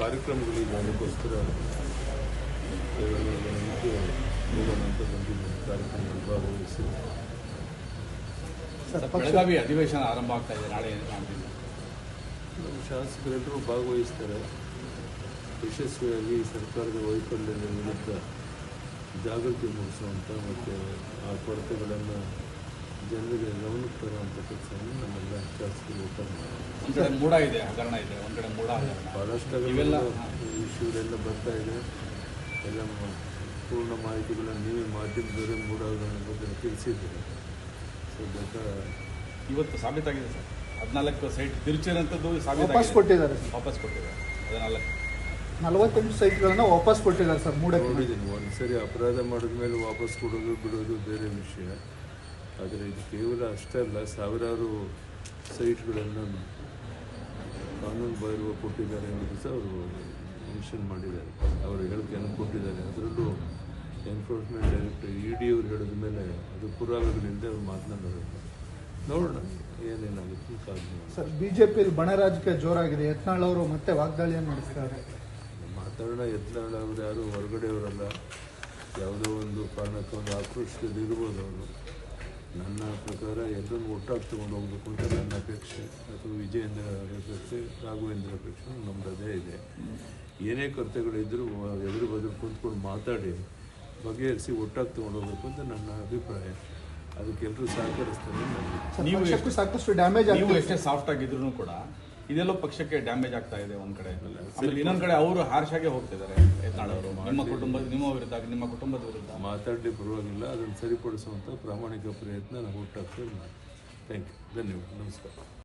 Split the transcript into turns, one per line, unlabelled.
ಕಾರ್ಯಕ್ರಮಗಳಿದೆ ಅದಕ್ಕೋಸ್ಕರ ಅಂತ ಕಾರ್ಯಕ್ರಮದಲ್ಲಿ ಭಾಗವಹಿಸಿ
ಬೆಳಗಾವಿ ಅಧಿವೇಶನ ಆರಂಭ ಆಗ್ತಾ ಇದೆ ನಾಳೆ
ನಮ್ಮ ಶಾಸಕರೆಲ್ಲರೂ ಭಾಗವಹಿಸ್ತಾರೆ. ಯಶಸ್ವಿಯಾಗಿ ಸರ್ಕಾರದ ವೈಫಲ್ಯದ ವಿರುದ್ಧ ಜಾಗೃತಿ ಮೂಡಿಸುವಂಥ ಮತ್ತು ಆ ಕೊರತೆಗಳನ್ನು ಜನರಿಗೆ ಗಮನಕ್ಕೆ ತರುವಂಥ ಕೆಲಸವನ್ನು ನಮ್ಮೆಲ್ಲ ಶಾಸಕರು ಒಟ್ಟಾಗಿ.
ಒಂದ್ ಕಡೆ ಮೂಡ ಇದೆ ಹಗರಣ ಇದೆ ಒಂದು ಕಡೆ ಮೂಡ ಇವೆಲ್ಲ
ಇಶ್ಯೂಗಳೆಲ್ಲ ಬರ್ತಾ ಇದೆ. ಎಲ್ಲ ಪೂರ್ಣ ಮಾಹಿತಿಗಳನ್ನು ನೀವೇ ಮಾಧ್ಯಮದವರೇ ಮೂಡೋದನ್ನ ಬಗ್ಗೆ ತಿಳಿಸಿದ್ದೀರಿ. ಸೊ
ಇವತ್ತು ಸಾಬೀತಾಗಿದೆ ಸರ್. ಹದಿನಾಲ್ಕು ಸೈಟ್ ತಿರುಚಿರಂಥದ್ದು
ವಾಪಸ್ ಕೊಟ್ಟಿದ್ದಾರೆ ಸರ್.
ವಾಪಸ್ ಕೊಟ್ಟಿದ್ದಾರೆ. ಹದಿನಾಲ್ಕು.
ನಲವತ್ತೆಂಟು ಸೈಟ್ಗಳನ್ನು ವಾಪಸ್ ಕೊಟ್ಟಿದ್ದಾರೆ ಸರ್ ಮೂಡಕ್ಕೆ.
ನೋಡಿದ್ದೀನಿ. ಒಂದು ಸರಿ ಅಪರಾಧ ಮಾಡಿದ ಮೇಲೆ ವಾಪಸ್ ಕೊಡೋದು ಬಿಡೋದು ಬೇರೆ ವಿಷಯ. ಆದರೆ ಇದು ಕೇವಲ ಅಷ್ಟೇ ಅಲ್ಲ ಸಾವಿರಾರು ಸೈಟ್ಗಳನ್ನು ಕಾನೂನು ಬಾಹಿರುವ ಕೊಟ್ಟಿದ್ದಾರೆ ಅನ್ನೋದು ಸಹ ಅವರು ಮೆನ್ಷನ್ ಮಾಡಿದ್ದಾರೆ. ಅವರ ಹೇಳಿಕೆಯನ್ನು ಕೊಟ್ಟಿದ್ದಾರೆ. ಅದರಲ್ಲೂ ಎನ್ಫೋರ್ಸ್ಮೆಂಟ್ ಡೈರೆಕ್ಟರ್ ಇ ಡಿ ಅವರು ಹೇಳಿದ ಮೇಲೆ ಅದು ಪುರಾವೆಗಳಿಲ್ಲದೆ ಅವ್ರು ಮಾತನಾಡೋದು ನೋಡೋಣ ಏನೇನಾಗುತ್ತೆ ಸರ್ ಬಿ
ಜೆ ಬಿಜೆಪಿಯಲ್ಲಿ ಬಣ ರಾಜಕೀಯ ಜೋರಾಗಿದೆ. ಯತ್ನಾಳ್ ಅವರು ಮತ್ತೆ ವಾಗ್ದಾಳಿಯನ್ನು ನಡೆಸಿದ್ದಾರೆ
ಮಾತಾಡೋಣ. ಯತ್ನಾಳ್ ಅವರು ಯಾರು? ಹೊರಗಡೆಯವರಲ್ಲ. ಯಾವುದೋ ಒಂದು ಕಾರಣಕ್ಕೆ ಒಂದು ಆಕ್ರೋಶದಲ್ಲಿ ಇರ್ಬೋದು ಅವರು. ನನ್ನ ಪ್ರಕಾರ ಎಲ್ಲರೂ ಒಟ್ಟಾಗಿ ತೊಗೊಂಡು ಹೋಗ್ಬೇಕು ಅಂತ ನನ್ನ ಅಪೇಕ್ಷೆ. ಅಥವಾ ವಿಜಯೇಂದ್ರ ಅಪೇಕ್ಷೆ ರಾಘವೇಂದ್ರ ಅಪೇಕ್ಷೆ ನಮ್ದು ಅದೇ ಇದೆ. ಏನೇ ಕೊರತೆಗಳಿದ್ದರೂ ಎದುರು ಬದಲು ಕುಂತ್ಕೊಂಡು ಮಾತಾಡಿ ಬಗೆಹರಿಸಿ ಒಟ್ಟಾಗಿ ತೊಗೊಂಡು ಹೋಗ್ಬೇಕು ಅಂತ ನನ್ನ ಅಭಿಪ್ರಾಯ. ಅದಕ್ಕೆಲ್ಲರೂ ಸಹಕರಿಸ್ತಾರೆ.
ನೀವು ಎಷ್ಟು-
ಸಾಕಷ್ಟು ಡ್ಯಾಮೇಜ್
ನೀವು ಎಷ್ಟೇ ಸಾಫ್ಟ್ ಆಗಿದ್ರು ಕೂಡ ಇದೆಲ್ಲೋ ಪಕ್ಷಕ್ಕೆ ಡ್ಯಾಮೇಜ್ ಆಗ್ತಾ ಇದೆ ಒಂದ್ ಕಡೆ. ಆಮೇಲೆ ಇನ್ನೊಂದ್ ಕಡೆ ಅವರು ಹಾರ್ಶಾಗೆ ಹೋಗ್ತಿದ್ದಾರೆ. ಯತ್ನಾಳವರು ನಿಮ್ಮ ಕುಟುಂಬ ನಿಮ್ಮ ವಿರುದ್ಧ ನಿಮ್ಮ ಕುಟುಂಬದ ವಿರುದ್ಧ.
ಮಾತಾಡಲಿ ಪರವಾಗಿಲ್ಲ ಅದನ್ನು ಸರಿಪಡಿಸುವಂಥ ಪ್ರಾಮಾಣಿಕ ಪ್ರಯತ್ನ ನಾವು ಒಟ್ಟಾಗ್ತದೆ ಮಾಡಿ ಥ್ಯಾಂಕ್ ಯು ಧನ್ಯವಾದ. ನಮಸ್ಕಾರ.